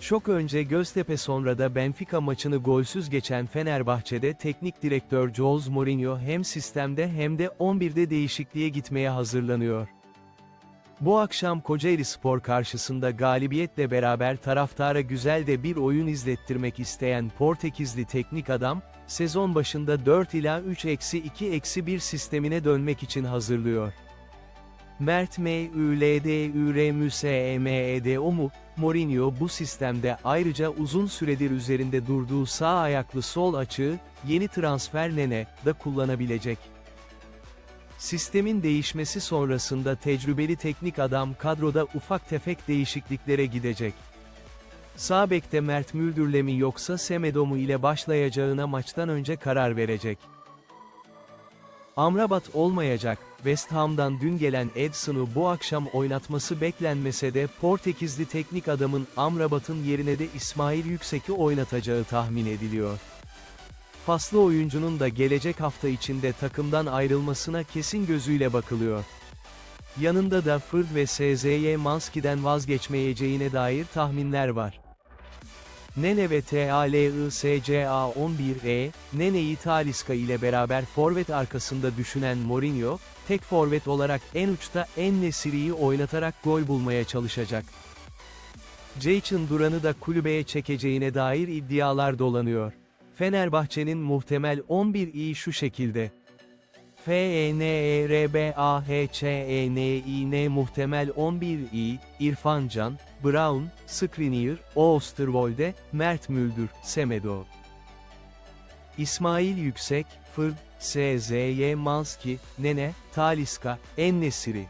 Çok önce Göztepe sonra da Benfica maçını golsüz geçen Fenerbahçe'de teknik direktör Jose Mourinho hem sistemde hem de 11'de değişikliğe gitmeye hazırlanıyor. Bu akşam Kocaeli Spor karşısında galibiyetle beraber taraftara güzel de bir oyun izlettirmek isteyen Portekizli teknik adam, sezon başında 4 ila 3-2-1 sistemine dönmek için hazırlıyor. Mert M. Ü. L. D. Ü. R. M. S. E. E. O. mu? Mourinho bu sistemde ayrıca uzun süredir üzerinde durduğu sağ ayaklı sol açığı, yeni transfer Nene, da kullanabilecek. Sistemin değişmesi sonrasında tecrübeli teknik adam kadroda ufak tefek değişikliklere gidecek. Sağ bekte Mert Müldür'le mi yoksa Semedo mu ile başlayacağına maçtan önce karar verecek. Amrabat olmayacak, West Ham'dan dün gelen Edson'u bu akşam oynatması beklenmese de Portekizli teknik adamın Amrabat'ın yerine de İsmail Yüksek'i oynatacağı tahmin ediliyor. Faslı oyuncunun da gelecek hafta içinde takımdan ayrılmasına kesin gözüyle bakılıyor. Yanında da Fırd ve SZY Manski'den vazgeçmeyeceğine dair tahminler var. Nene ve TALISCA 11E, Nene'yi Taliska ile beraber forvet arkasında düşünen Mourinho, tek forvet olarak en uçta En Nesiri'yi oynatarak gol bulmaya çalışacak. Jaycın Duran'ı da kulübeye çekeceğine dair iddialar dolanıyor. Fenerbahçe'nin muhtemel 11'i şu şekilde. E FENERBAHÇENİN muhtemel 11i, İrfan Can, Brown, Skriniar, Oosterwolde, Mert Müldür, Semedo. İsmail Yüksek, Fırd, SZY Manski, Nene, Taliska, Ennesiri.